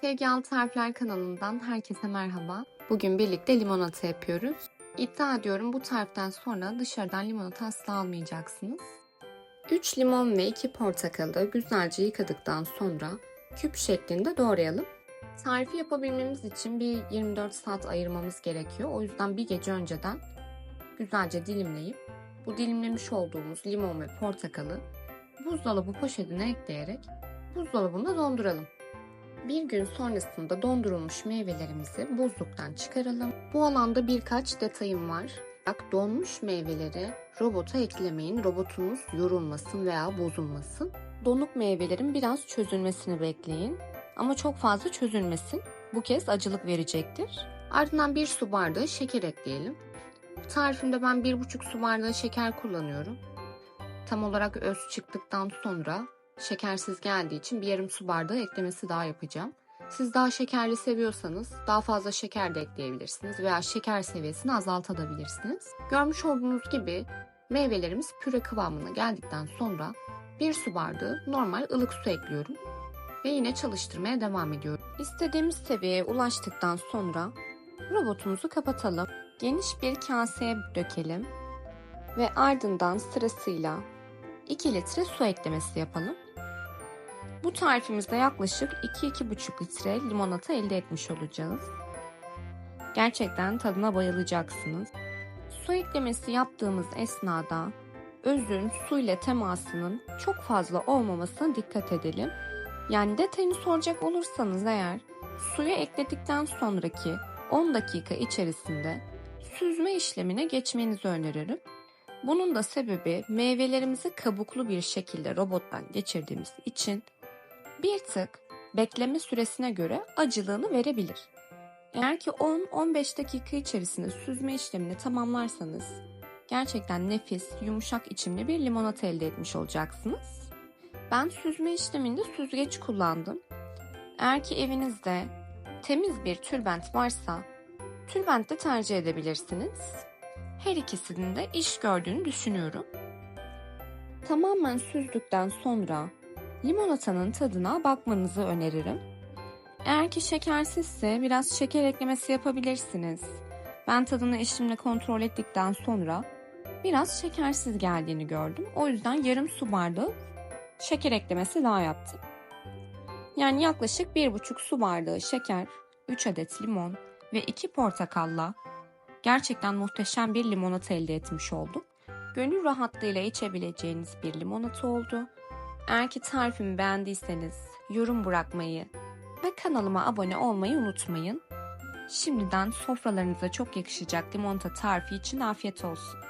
Sevgi Al Tarifler kanalından herkese merhaba. Bugün birlikte limonata yapıyoruz. İddia ediyorum bu tariften sonra dışarıdan limonata asla almayacaksınız. 3 limon ve 2 portakalı güzelce yıkadıktan sonra küp şeklinde doğrayalım. Tarifi yapabilmemiz için bir 24 saat ayırmamız gerekiyor. O yüzden bir gece önceden güzelce dilimleyip bu dilimlemiş olduğumuz limon ve portakalı buzdolabı poşetine ekleyerek buzdolabında donduralım. Bir gün sonrasında dondurulmuş meyvelerimizi buzluktan çıkaralım. Bu alanda birkaç detayım var. Bak donmuş meyveleri robota eklemeyin. Robotunuz yorulmasın veya bozulmasın. Donuk meyvelerin biraz çözülmesini bekleyin. Ama çok fazla çözülmesin. Bu kez acılık verecektir. Ardından bir su bardağı şeker ekleyelim. Tarifimde ben bir buçuk su bardağı şeker kullanıyorum. Tam olarak öz çıktıktan sonra şekersiz geldiği için bir yarım su bardağı eklemesi daha yapacağım. Siz daha şekerli seviyorsanız daha fazla şeker de ekleyebilirsiniz veya şeker seviyesini azaltabilirsiniz. Görmüş olduğunuz gibi meyvelerimiz püre kıvamına geldikten sonra bir su bardağı normal ılık su ekliyorum ve yine çalıştırmaya devam ediyorum. İstediğimiz seviyeye ulaştıktan sonra robotumuzu kapatalım. Geniş bir kaseye dökelim ve ardından sırasıyla 2 litre su eklemesi yapalım. Bu tarifimizde yaklaşık 2-2,5 litre limonata elde etmiş olacağız. Gerçekten tadına bayılacaksınız. Su eklemesi yaptığımız esnada özün su ile temasının çok fazla olmamasına dikkat edelim. Yani detayını soracak olursanız eğer suyu ekledikten sonraki 10 dakika içerisinde süzme işlemine geçmenizi öneririm. Bunun da sebebi meyvelerimizi kabuklu bir şekilde robottan geçirdiğimiz için bir tık bekleme süresine göre acılığını verebilir. Eğer ki 10-15 dakika içerisinde süzme işlemini tamamlarsanız gerçekten nefis, yumuşak içimli bir limonata elde etmiş olacaksınız. Ben süzme işleminde süzgeç kullandım. Eğer ki evinizde temiz bir tülbent varsa tülbent de tercih edebilirsiniz. Her ikisinin de iş gördüğünü düşünüyorum. Tamamen süzdükten sonra limonatanın tadına bakmanızı öneririm. Eğer ki şekersizse biraz şeker eklemesi yapabilirsiniz. Ben tadını eşimle kontrol ettikten sonra biraz şekersiz geldiğini gördüm. O yüzden yarım su bardağı şeker eklemesi daha yaptım. Yani yaklaşık 1,5 su bardağı şeker, 3 adet limon ve 2 portakalla gerçekten muhteşem bir limonata elde etmiş oldum. Gönül rahatlığıyla içebileceğiniz bir limonata oldu. Eğer ki tarifimi beğendiyseniz yorum bırakmayı ve kanalıma abone olmayı unutmayın. Şimdiden sofralarınıza çok yakışacak limonata tarifi için afiyet olsun.